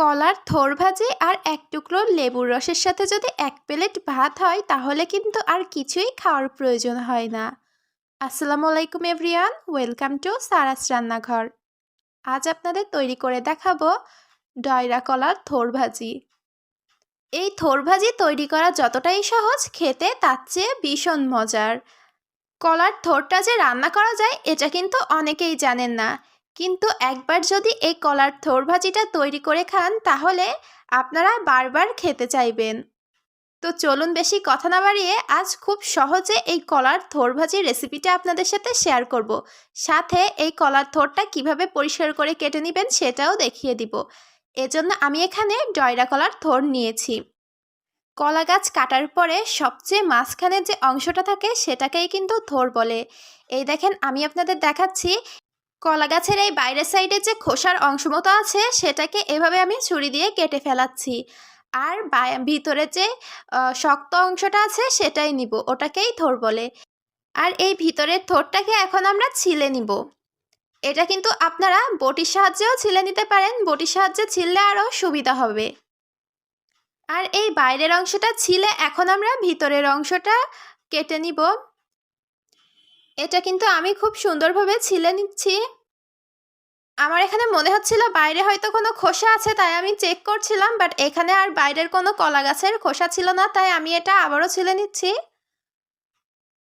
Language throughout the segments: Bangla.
কলার থোড় ভাজি আর এক টুকরো লেবুর রসের সাথে যদি এক প্লেট ভাত হয়, তাহলে কিন্তু আর কিছুই খাওয়ার প্রয়োজন হয় না। আসসালামু আলাইকুম এভরিয়ান, ওয়েলকাম টু সারাস রান্নাঘর। আজ আপনাদের তৈরি করে দেখাবো ডয়রা কলার থোড় ভাজি। এই থোড় ভাজি তৈরি করা যতটাই সহজ, খেতে তার চেয়ে ভীষণ মজার। কলার থোরটা যে রান্না করা যায়, এটা কিন্তু অনেকেই জানেন না। কিন্তু একবার যদি এই কলার থোড় ভাজিটা তৈরি করে খান, তাহলে আপনারা বারবার খেতে চাইবেন। তো চলুন বেশি কথা না বাড়িয়ে আজ খুব সহজে এই কলার থোড় ভাজির রেসিপিটা আপনাদের সাথে শেয়ার করব। সাথে এই কলার থোড়টা কীভাবে পরিষ্কার করে কেটে নেবেন সেটাও দেখিয়ে দিব। এজন্য আমি এখানে ডয়রা কলার থোড় নিয়েছি। কলা গাছ কাটার পরে সবচেয়ে মাঝখানের যে অংশটা থাকে, সেটাকেই কিন্তু থোড় বলে। এই দেখেন, আমি আপনাদের দেখাচ্ছি কলা গাছের এই বাইরের সাইডে যে খোসার অংশ মতো আছে, সেটাকে এভাবে আমি ছুরি দিয়ে কেটে ফেলাচ্ছি। আর ভিতরে যে শক্ত অংশটা আছে, সেটাই নিব। ওটাকেই থোর বলে। আর এই ভিতরের থোরটাকে এখন আমরা ছিলে নিব। এটা কিন্তু আপনারা বটির সাহায্যেও ছিলে নিতে পারেন। বটির সাহায্যে ছিললে আরও সুবিধা হবে। আর এই বাইরের অংশটা ছিলে, এখন আমরা ভিতরের অংশটা কেটে নিব। এটা কিন্তু আমি খুব সুন্দরভাবে ছিলে নিচ্ছি। আমার এখানে মনে হচ্ছিল বাইরে হয়তো কোনো খোসা আছে, তাই আমি চেক করছিলাম বাট এখানে আর বাইরের কোনো কলা গাছের খোসা ছিল না, তাই আমি এটা আবারও ছিলে নিচ্ছি।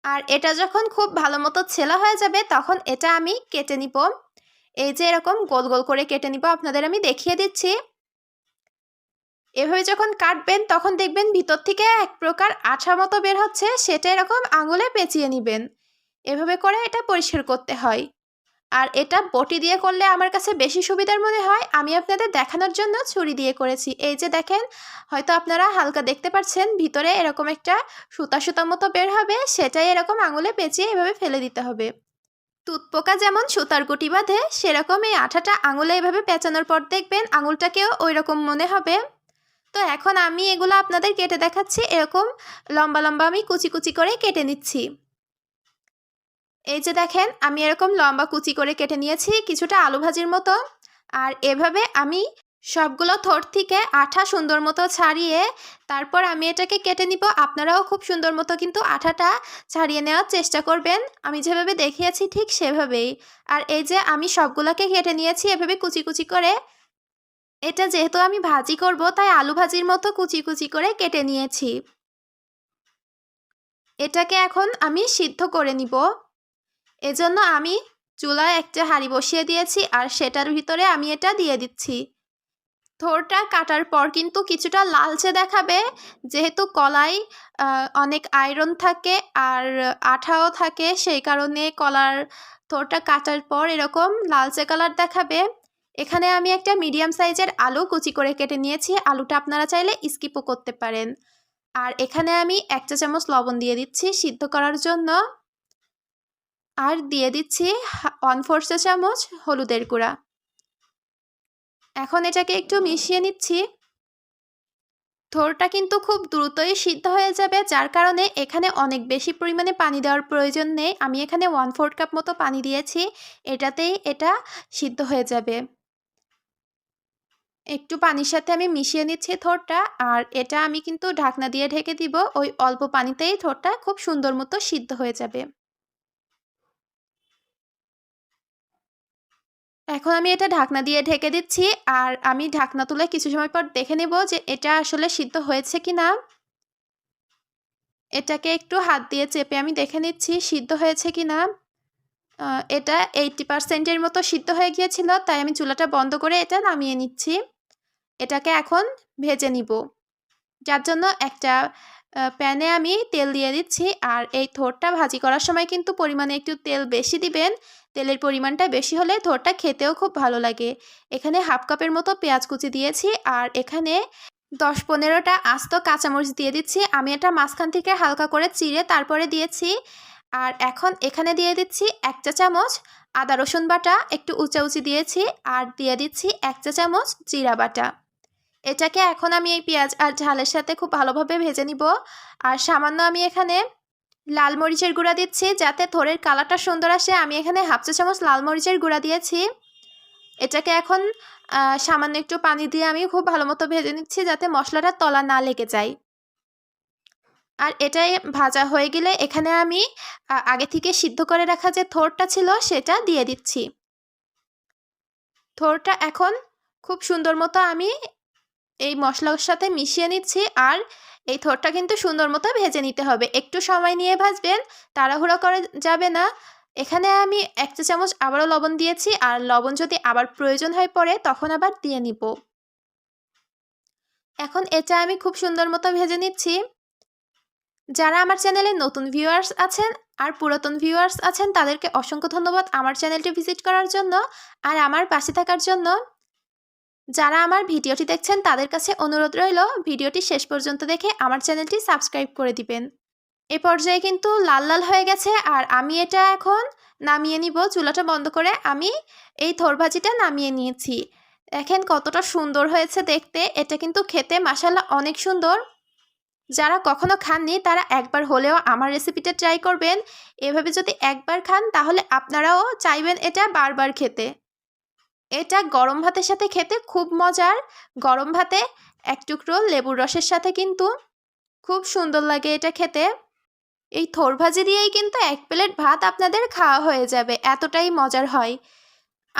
আর এটা যখন খুব ভালো মতো ছেলা হয়ে যাবে, তখন এটা আমি কেটে নিব। এই যে এরকম গোল গোল করে কেটে নিব, আপনাদের আমি দেখিয়ে দিচ্ছি। এভাবে যখন কাটবেন, তখন দেখবেন ভিতর থেকে এক প্রকার আঠা মতো বের হচ্ছে, সেটা এরকম আঙুলে পেঁচিয়ে নেবেন। এভাবে করে এটা পরিষ্কার করতে হয়। আর এটা বটি দিয়ে করলে আমার কাছে বেশি সুবিধার মনে হয়, আমি আপনাদের দেখানোর জন্য ছুরি দিয়ে করেছি। এই যে দেখেন, হয়তো আপনারা হালকা দেখতে পাচ্ছেন ভিতরে এরকম একটা সুতা সুতা মতো বের হবে, সেটাই এরকম আঙুলে পেঁচিয়ে এভাবে ফেলে দিতে হবে। তুতপোকা যেমন সুতার গুটি বাঁধে, সেরকম এই আঠাটা আঙুলে এভাবে পেঁচানোর পর দেখবেন আঙুলটাকেও ওই রকম মনে হবে। তো এখন আমি এগুলো আপনাদের কেটে দেখাচ্ছি, এরকম লম্বা লম্বা আমি কুচি কুচি করে কেটে নিচ্ছি। এই যে দেখেন, আমি এরকম লম্বা কুচি করে কেটে নিয়েছি, কিছুটা আলু ভাজির মতো। আর এভাবে আমি সবগুলো থোর থেকে আঠা সুন্দর মতো ছাড়িয়ে তারপর আমি এটাকে কেটে নিব। আপনারাও খুব সুন্দর মতো কিন্তু আঠাটা ছাড়িয়ে নেওয়ার চেষ্টা করবেন। আমি যেভাবে দেখিয়েছি ঠিক সেভাবেই। আর এই যে আমি সবগুলোকে কেটে নিয়েছি, এভাবে কুচি কুচি করে। এটা যেহেতু আমি ভাজি করব, তাই আলু ভাজির মতো কুচি কুচি করে কেটে নিয়েছি। এটাকে এখন আমি সিদ্ধ করে নিব। এজন্য আমি চুলায় একটা হাঁড়ি বসিয়ে দিয়েছি আর সেটার ভিতরে আমি এটা দিয়ে দিচ্ছি। থোরটা কাটার পর কিন্তু কিছুটা লালচে দেখাবে, যেহেতু কলাই অনেক আয়রন থাকে আর আঠাও থাকে, সেই কারণে কলার থোরটা কাটার পর এরকম লালচে কালার দেখাবে। এখানে আমি একটা মিডিয়াম সাইজের আলু কুচি করে কেটে নিয়েছি, আলুটা আপনারা চাইলে স্কিপও করতে পারেন। আর এখানে আমি এক চা চামচ লবণ দিয়ে দিচ্ছি সিদ্ধ করার জন্য। আর দিয়ে দিচ্ছি ওয়ান ফোর চামচ হলুদের গুঁড়া। এখন এটাকে একটু মিশিয়ে নিচ্ছি। থোরটা কিন্তু খুব দ্রুতই সিদ্ধ হয়ে যাবে, যার কারণে এখানে অনেক বেশি পরিমাণে পানি দেওয়ার প্রয়োজন নেই। আমি এখানে ওয়ান ফোর কাপ মতো পানি দিয়েছি, এটাতেই এটা সিদ্ধ হয়ে যাবে। একটু পানির সাথে আমি মিশিয়ে নিচ্ছি থোরটা আর এটা আমি কিন্তু ঢাকনা দিয়ে ঢেকে দিব, ওই অল্প পানিতেই থোরটা খুব সুন্দর মতো সিদ্ধ হয়ে যাবে। এখন আমি এটা ঢাকনা দিয়ে ঢেকে দিচ্ছি আর আমি ঢাকনা তুলে কিছু সময় পর দেখে নেব যে এটা আসলে সিদ্ধ হয়েছে কি না এটাকে একটু হাত দিয়ে চেপে আমি দেখে নিচ্ছি সিদ্ধ হয়েছে কি না এটা এইটটি পারসেন্টের মতো সিদ্ধ হয়ে গিয়েছিল, তাই আমি চুলাটা বন্ধ করে এটা নামিয়ে নিচ্ছি। এটাকে এখন ভেজে নিব। যার জন্য একটা প্যানে আমি তেল দিয়ে দিচ্ছি আর এই থোরটা ভাজি করার সময় কিন্তু পরিমাণে একটু তেল বেশি দিবেন। তেলের পরিমাণটা বেশি হলে থোরটা খেতেও খুব ভালো লাগে। এখানে হাফ কাপের মতো পেঁয়াজ কুচি দিয়েছি আর এখানে দশ পনেরোটা আস্ত কাঁচামরিচ দিয়ে দিচ্ছি। আমি এটা মাঝখান থেকে হালকা করে চিড়ে তারপরে দিয়েছি। আর এখন এখানে দিয়ে দিচ্ছি এক চা চামচ আদা রসুন বাটা, একটু উঁচা উঁচি দিয়েছি আর দিয়ে দিচ্ছি এক চা চামচ জিরা বাটা। এটাকে এখন আমি এই পেঁয়াজ আর ঝালের সাথে খুব ভালোভাবে ভেজে নিব। আর সামান্য আমি এখানে লাল মরিচের গুঁড়া দিচ্ছি, যাতে থোরের কালারটা সুন্দর আসে। আমি এখানে হাফ চা চামচ লাল মরিচের গুঁড়া দিয়েছি। এটাকে এখন সামান্য একটু পানি দিয়ে আমি খুব ভালো মতো ভেজে নিচ্ছি, যাতে মশলাটা তলা না লেগে যায়। আর এটাই ভাজা হয়ে গেলে এখানে আমি আগে থেকে সিদ্ধ করে রাখা যে থোরটা ছিল, সেটা দিয়ে দিচ্ছি। থোরটা এখন খুব সুন্দর মতো আমি এই মশলার সাথে মিশিয়ে নিচ্ছি আর এই থোরটা কিন্তু সুন্দর মতো ভেজে নিতে হবে। একটু সময় নিয়ে ভাজবেন, তাড়াহুড়ো করে যাবে না। এখানে আমি এক চা চামচ আবারও লবণ দিয়েছি আর লবণ যদি আবার প্রয়োজন হয়ে পড়ে তখন আবার দিয়ে নিব। এখন এটা আমি খুব সুন্দর মতো ভেজে নিচ্ছি। যারা আমার চ্যানেলে নতুন ভিউয়ার্স আছেন আর পুরাতন ভিউয়ার্স আছেন তাদেরকে অসংখ্য ধন্যবাদ আমার চ্যানেলটি ভিজিট করার জন্য আর আমার পাশে থাকার জন্য। যারা আমার ভিডিওটি দেখছেন, তাদের কাছে অনুরোধ রইল ভিডিওটি শেষ পর্যন্ত দেখে আমার চ্যানেলটি সাবস্ক্রাইব করে দিবেন। এ পর্যায়ে কিন্তু লাল লাল হয়ে গেছে আর আমি এটা এখন নামিয়ে নিব। চুলাটা বন্ধ করে আমি এই থোর ভাজিটা নামিয়ে নিয়েছি। দেখেন কতটা সুন্দর হয়েছে দেখতে। এটা কিন্তু খেতে মাসাল্লা অনেক সুন্দর। যারা কখনো খাননি, তারা একবার হলেও আমার রেসিপিটা ট্রাই করবেন। এভাবে যদি একবার খান, তাহলে আপনারাও চাইবেন এটা বারবার খেতে। এটা গরম ভাতের সাথে খেতে খুব মজার। গরম ভাতে এক টুকরো লেবুর রসের সাথে কিন্তু খুব সুন্দর লাগে এটা খেতে। এই থোর ভাজি দিয়েই কিন্তু এক প্লেট ভাত আপনাদের খাওয়া হয়ে যাবে, এতটাই মজার হয়।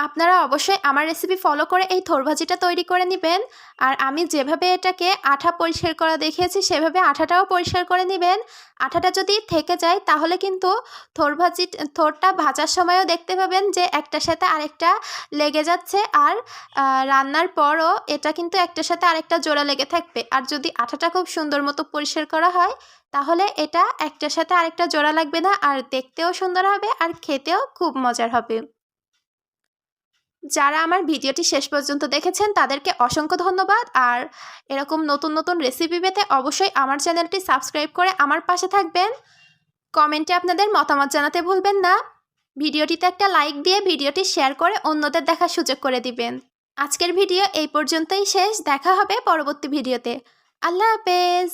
আপনারা অবশ্যই আমার রেসিপি ফলো করে এই থোর ভাজিটা তৈরি করে নেবেন। আর আমি যেভাবে এটাকে আঠা পরিষ্কার করা দেখিয়েছি, সেভাবে আঠাটাও পরিষ্কার করে নেবেন। আঠাটা যদি থেকে যায়, তাহলে কিন্তু থোর ভাজি, থোরটা ভাজার সময়ও দেখতে পাবেন যে একটার সাথে আরেকটা লেগে যাচ্ছে। আর রান্নার পরও এটা কিন্তু একটার সাথে আরেকটা জোড়া লেগে থাকবে। আর যদি আঠাটা খুব সুন্দর মতো পরিষ্কার করা হয়, তাহলে এটা একটার সাথে আরেকটা জোড়া লাগবে না। আর দেখতেও সুন্দর হবে, আর খেতেও খুব মজার হবে। যারা আমার ভিডিওটি শেষ পর্যন্ত দেখেছেন, তাদেরকে অসংখ্য ধন্যবাদ। আর এরকম নতুন নতুন রেসিপি পেতে অবশ্যই আমার চ্যানেলটি সাবস্ক্রাইব করে আমার পাশে থাকবেন। কমেন্টে আপনাদের মতামত জানাতে ভুলবেন না। ভিডিওটিতে একটা লাইক দিয়ে ভিডিওটি শেয়ার করে অন্যদের দেখার সুযোগ করে দিবেন। আজকের ভিডিও এই পর্যন্তই শেষ। দেখা হবে পরবর্তী ভিডিওতে। আল্লাহ হাফেজ।